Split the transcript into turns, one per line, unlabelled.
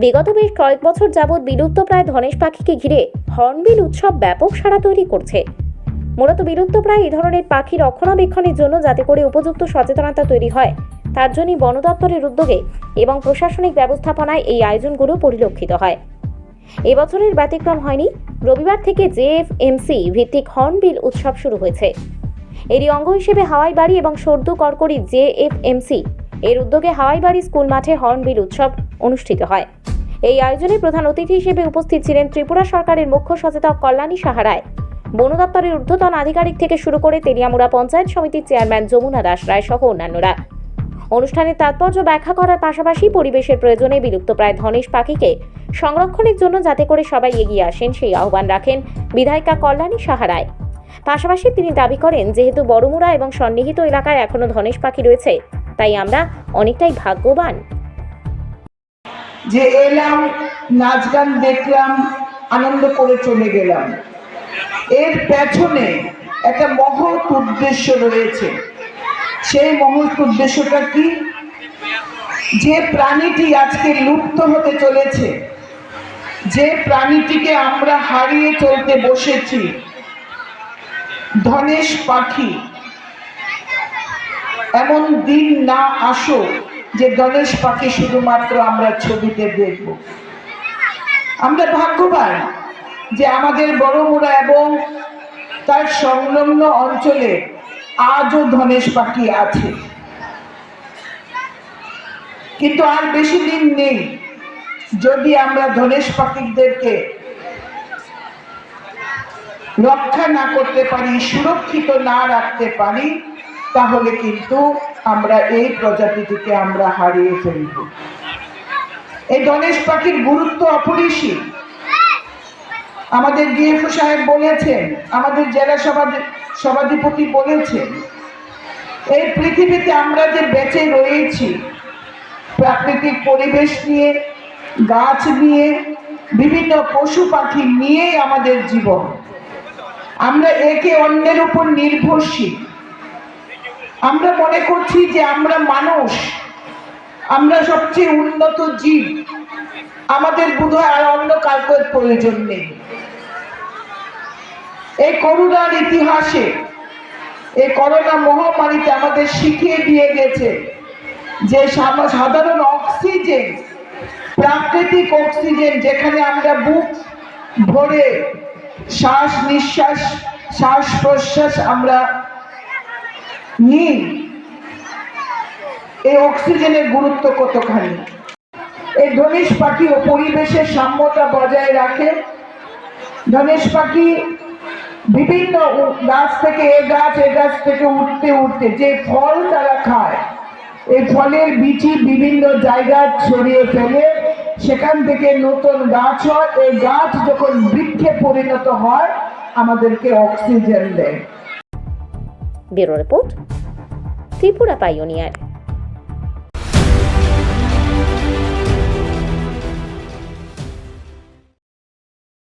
বিগত বেশ কয়েক বছর যাবৎ বিলুপ্তপ্রায় ধনেশ পাখিকে ঘিরে হর্নবিল উৎসব ব্যাপক সাড়া তৈরি করছে। মূলত বিলুপ্তপ্রায় এই ধরনের পাখি রক্ষণাবেক্ষণের জন্য যাতে করে উপযুক্ত সচেতনতা তৈরি হয়, তার জন্যই বন দপ্তরের উদ্যোগে এবং প্রশাসনিক ব্যবস্থাপনায় এই আয়োজনগুলো পরিলক্ষিত হয়। এবছরের ব্যতিক্রম হয়নি, রবিবার থেকে জেএফএমসি ভিত্তিক হর্নবিল উৎসব শুরু হয়েছে। এরই অঙ্গ হিসেবে হাওয়াই বাড়ি এবং সর্দু করকরি জেএফএমসি এর উদ্যোগে হাওয়াই বাড়ি স্কুল মাঠে হর্নবিল উৎসব অনুষ্ঠিত হয়। এই আয়োজনে প্রধান অতিথি হিসেবে উপস্থিত ছিলেন ত্রিপুরা সরকারের মুখ্য সচেতক কল্যাণী সাহারায়। বন দপ্তরের ঊর্ধ্বতন আধিকারিক থেকে শুরু করে তেলিয়ামুড়া পঞ্চায়েত সমিতির চেয়ারম্যান যমুনা দাস রায় সহ অন্যান্যরা। অনুষ্ঠানের তাৎপর্য ব্যাখ্যা করার পাশাপাশি পরিবেশের প্রয়োজনে বিলুপ্তপ্রায় ধনেশ পাখিকে সংরক্ষণের জন্য যাতে করে সবাই এগিয়ে আসেন সেই আহ্বান রাখেন বিধায়িকা কল্যাণী সাহারায়। পাশাপাশি তিনি দাবি করেন, যেহেতু বড়মুড়া এবং সন্নিহিত এলাকায় এখনও ধনেশ পাখি রয়েছে তাই আমরা অনেকটাই ভাগ্যবান।
যে এলাম, নাচ গান দেখলাম, আনন্দ করে চলে গেলাম। এর পেছনে একটা মহৎ উদ্দেশ্য রয়েছে। সেই মহৎ উদ্দেশ্যটা কি? যে প্রাণীটি আজকে লুপ্ত হতে চলেছে, যে প্রাণীটিকে আমরা হারিয়ে চলতে বসেছি, ধনেশ পাখি। এমন দিন না আসো যে গণেশ পাখি শুধুমাত্র আমরা ছবিতে দেখব। আমরা ভাগ্যবান যে আমাদের বড়মুড়া এবং তার সংলগ্ন অঞ্চলে আজও ধনেশ পাখি আছে। কিন্তু আর বেশি দিন নেই যদি আমরা ধনেশ পাখিদেরকে রক্ষা না করতে পারি, সুরক্ষিত না রাখতে পারি তাহলে কিন্তু আমরা এই প্রজাতিটিকে আমরা হারিয়ে ফেলব। এই গণেশ পাখির গুরুত্ব অপরিসীম। আমাদের ডিএফও সাহেব বলেছেন, আমাদের জেলা সভাধি সভাধিপতি বলেছেন, এই পৃথিবীতে আমরা যে বেঁচে রয়েছি, প্রাকৃতিক পরিবেশ নিয়ে, গাছ নিয়ে, বিভিন্ন পশু পাখি নিয়েই আমাদের জীবন। আমরা একে অন্যের উপর নির্ভরশীল। আমরা মনে করছি যে আমরা মানুষ। আমরা সবচেয়ে উন্নত জীব। আমাদের বোধহয় আর অন্য কাউকের প্রয়োজন নেই। এই করোনার ইতিহাসে, এই করোনা মহামারীতে আমাদের শিখিয়ে দিয়ে গেছে যে সাধারণ অক্সিজেন, প্রাকৃতিক অক্সিজেন যেখানে আমরা বুক ভরে শ্বাস নিঃশ্বাস, শ্বাস প্রশ্বাস আমরা নিই এই অক্সিজেনের গুরুত্ব কতখানি? এই ধনেশ পাখি ও পরিবেশের সাম্যতা বজায় রাখে। ধনেশ পাখি বিভিন্ন গাছ থেকে, এ গাছ এ গাছ থেকে উঠতে উঠতে যে ফল তারা খায় এই ফলের বিচি বিভিন্ন জায়গায় ছড়িয়ে ফেলে, সেখান থেকে নতুন গাছ হয়। এই গাছ যখন বৃক্ষে পরিণত হয়, আমাদেরকে অক্সিজেন দেয়।
Bureau report Tripura Pioneer.